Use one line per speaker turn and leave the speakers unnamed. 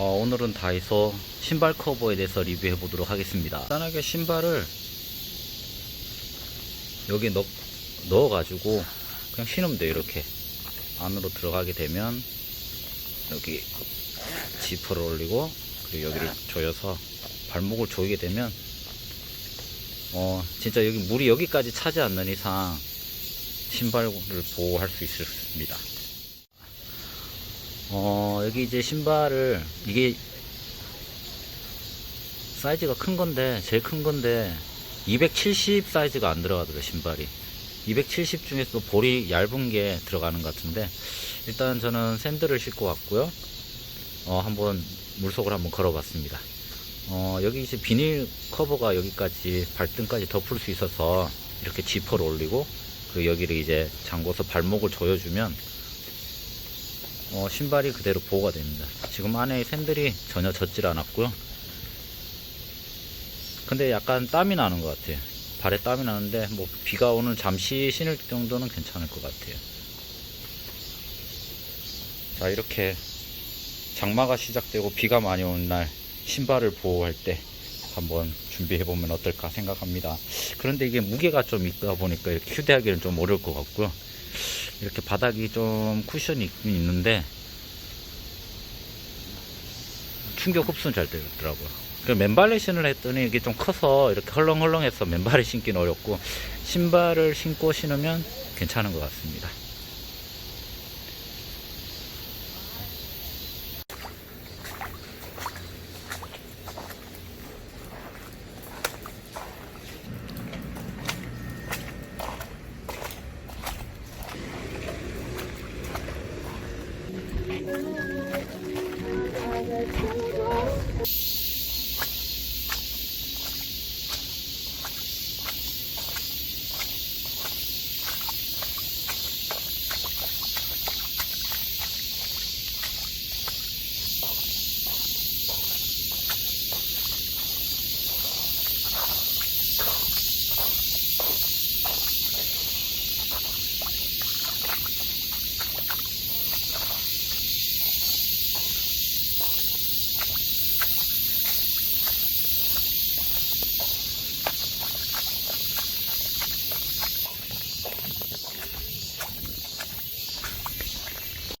어, 오늘은 다이소 신발 커버에 대해서 리뷰해 보도록 하겠습니다. 간단하게 신발을 여기 넣, 넣어 가지고 그냥 신으면 돼요. 이렇게 안으로 들어가게 되면 여기 지퍼를 올리고 그리고 여기를 조여서 발목을 조이게 되면 어 진짜 여기 물이 여기까지 차지 않는 이상 신발을 보호할 수 있습니다. 어, 여기 이제 신발을, 이게 사이즈가 큰 건데, 제일 큰 건데, 270 사이즈가 안 들어가더라고요, 신발이. 270 중에서 볼이 얇은 게 들어가는 것 같은데, 일단 저는 샌들을 신고 왔고요. 어, 한번 물속을 한번 걸어봤습니다. 어, 여기 이제 비닐 커버가 여기까지 발등까지 덮을 수 있어서 이렇게 지퍼를 올리고, 그 여기를 이제 잠궈서 발목을 조여주면 어, 신발이 그대로 보호가 됩니다. 지금 안에 샌들이 전혀 젖질 않았고요. 근데 약간 땀이 나는 것 같아요. 발에 땀이 나는데 뭐 비가 오는 잠시 신을 정도는 괜찮을 것 같아요. 자 이렇게 장마가 시작되고 비가 많이 오는 날 신발을 보호할 때 한번 준비해 보면 어떨까 생각합니다. 그런데 이게 무게가 좀 있다 보니까 이렇게 휴대하기는 좀 어려울 것 같고요. 이렇게 바닥이 좀 쿠션이 있긴 있는데 충격 흡수는 잘 되더라고요. 그 맨발에 신을 했더니 이게 좀 커서 이렇게 헐렁헐렁해서 맨발에 신기는 어렵고 신발을 신고 신으면 괜찮은 것 같습니다. よし!